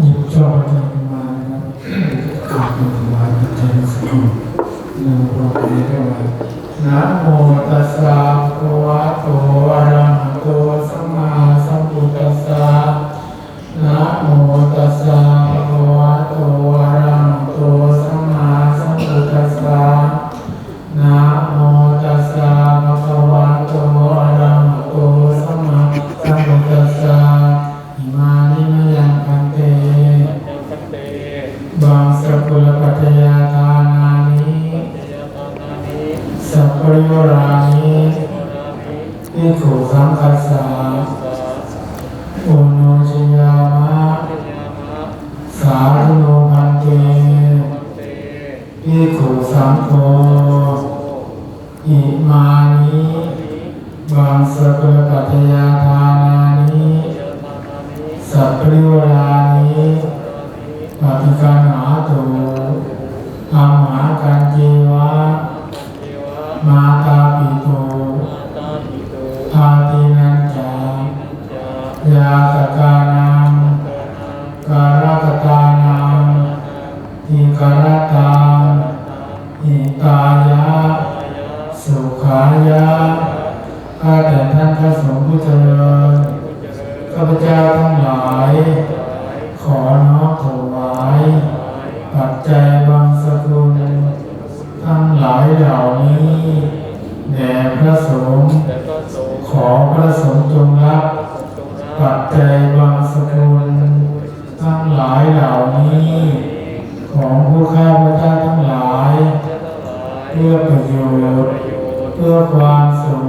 หยิบช่อพระจันทร์ขึ้นมาครับขาดมันวานใจสักครู่นโมตัสสะนะโมตัสสะ ทิฏฐุสังคัสสะสาอุโนชยามะ สาธุโนพันเตพันเตทิฏฐุสังโฆอิมานิบางสกุลปัจจยาทานานิสัพพิวรา ยาตกานังกานาการกตานังอิการตังอิตายะตาสุขายะข้าแต่ท่านพระสงฆ์ผู้เจริญผู้เจ้าพเจ้าทั้งหลาย ขอน้อมถวายปัจจัยบางสกุลทั้งหลายเหล่านี้แด่พระสงฆ์ขอพระสงฆ์จงรับ พื่อความสุข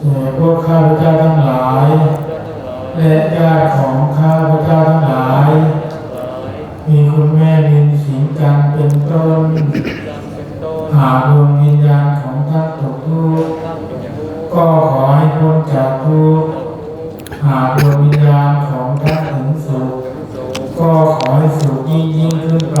แก่พวกข้าพเจ้าทั้งหลาย และญาติของข้าพเจ้าทั้งหลาย มีคุณแม่ลินสิงกันเป็นต้น หากดวงวิญญาณของท่านตกทุกข์ตั้งอยู่ทุกข์ก็ขอให้พ้นจากทุกข์หากดวงวิญญาณของท่านถึงสุขสุขก็ขอให้สุขยิ่งยิ่งขึ้นไป